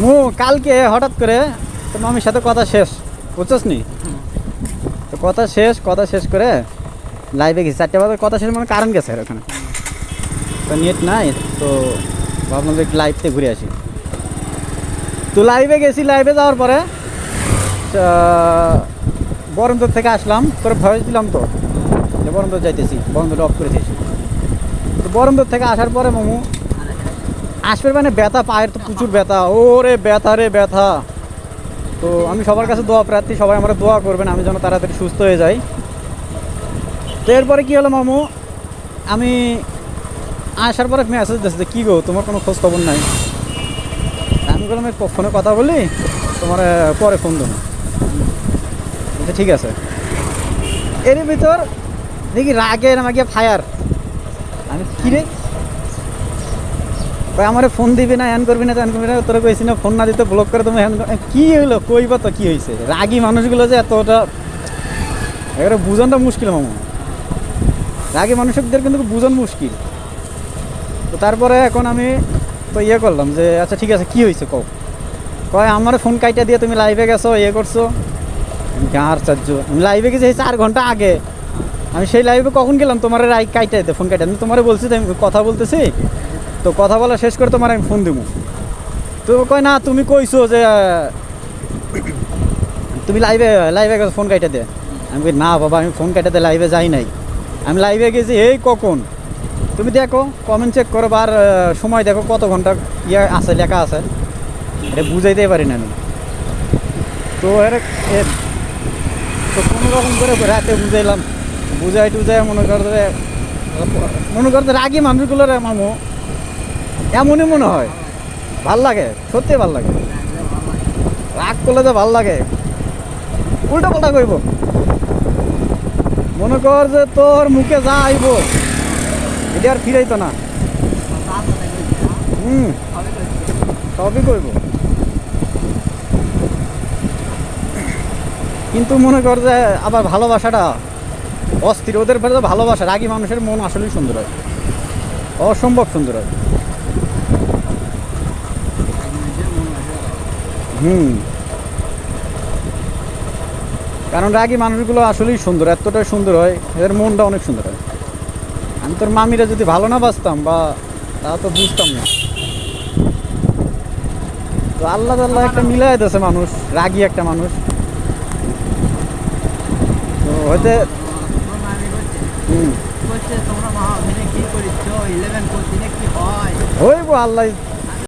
মামু কালকে হঠাৎ করে তো মামির সাথে কথা শেষ, বুঝছস নি? তো কথা শেষ কথা শেষ করে লাইভে গেছি। চারটে বাজার কথা শেষ মানে কারেন্ট গেছে ওখানে তো নেট নাই, তো ভাবলাম যে লাইভতে ঘুরে আসি। তো লাইভে গেছি লাইভে যাওয়ার পরে বরন্দর থেকে আসলাম। তোর ভয়েস দিলাম তো বরন্দর যাইতেছি বরন্দর অফ করে দিয়েছি। তো বরন্দর থেকে আসার পরে মামু আসবে মানে ব্যথা, পায়ের তো প্রচুর ব্যথা। ওরে ব্যথা রে ব্যথা। তো আমি সবার কাছে দোয়া প্রার্থী, সবাই আমরা দোয়া করবেন, আমি যেন তাড়াতাড়ি সুস্থ হয়ে যাই। তো এরপরে কী হলো মামু? আমি আসার পরে মেসেজ দিচ্ছে যে, কী গো, তোমার কোনো খোঁজ খবর নাই? আমি বললাম ফোনে কথা বলি তোমার পরে ফোন দেবো। ঠিক আছে। এর ভিতর দেখি রাগে আমাকে ফায়ার আমি কী কই আমারে ফোন দিবি না হ্যান করবি না করবি না, তোরা কইছি না ফোন না দিতে ব্লক করে তুমি হ্যান কি হইল? কইবা তো কি হয়েছে রাগী মানুষগুলো যে এতটা এবারে বুঝনটা মুশকিল, মামা। রাগী মানুষদের কিন্তু বুঝন মুশকিল। তো তারপরে এখন আমি তো ইয়ে করলাম যে আচ্ছা ঠিক আছে, কি হয়েছে কও? কয়, আমার ফোন কাইটা দিয়ে তুমি লাইভে গেছো ইয়ে করছ? গাঁর চার্য আমি লাইভে গেছি এই চার ঘণ্টা আগে। আমি সেই লাইভে কখন গেলাম? তোমার রাই কাইটা দিতে ফোন কাইটা তোমার বলছি আমি কথা বলতেছি। তো কথা বলা শেষ করে তোমার আমি ফোন দেবো তো কয়, না, তুমি কইছো যে, তুমি লাইভে লাইভে গেছো ফোন কাইটা দে। আমি কই, না বাবা, আমি ফোন কাইটাতে লাইভে যাই নাই। আমি লাইভে গেছি, এই কখন? তুমি দেখো কমেন্ট চেক করো আর সময় দেখো কত ঘণ্টা ইয়ে আছে, লেখা আছে। এটা বুঝাইতে পারি না আমি। তো এর তো কোনো রকম করে রাতে বুঝাইলাম। বুঝাই টুজাই মনে করতে মনে করতে রাগি মানুষগুলোর মামু। এমনই মনে হয়। ভালো লাগে সত্যি ভালো লাগে। রাগ করলে তো ভালো লাগে উল্টা পাল্টা কইব। মনে কর যে তোর মুখে যা আইব, এটা আর ফিরাইতো না। হুম, সবই কইব। কিন্তু মনে কর যে আবার ভালোবাসাটা অস্থির, ওদের ভালোবাসা, রাগী মানুষের মন আসলেই সুন্দর হয়। অসম্ভব সুন্দর হয়। হুম। কারণ রাগী মানুষগুলো আসলেই সুন্দর এতটাই সুন্দর হয় এদের মনটা অনেক সুন্দর হয়। আমি তোর মামিরা যদি ভালো না বাঁচতাম বা তা তো বুঝতাম না। তো আল্লাহ আল্লাহ একটা মিলাই দিয়েছে মানুষ রাগী একটা মানুষ। তো হয়তো হয়? হইব আল্লাহ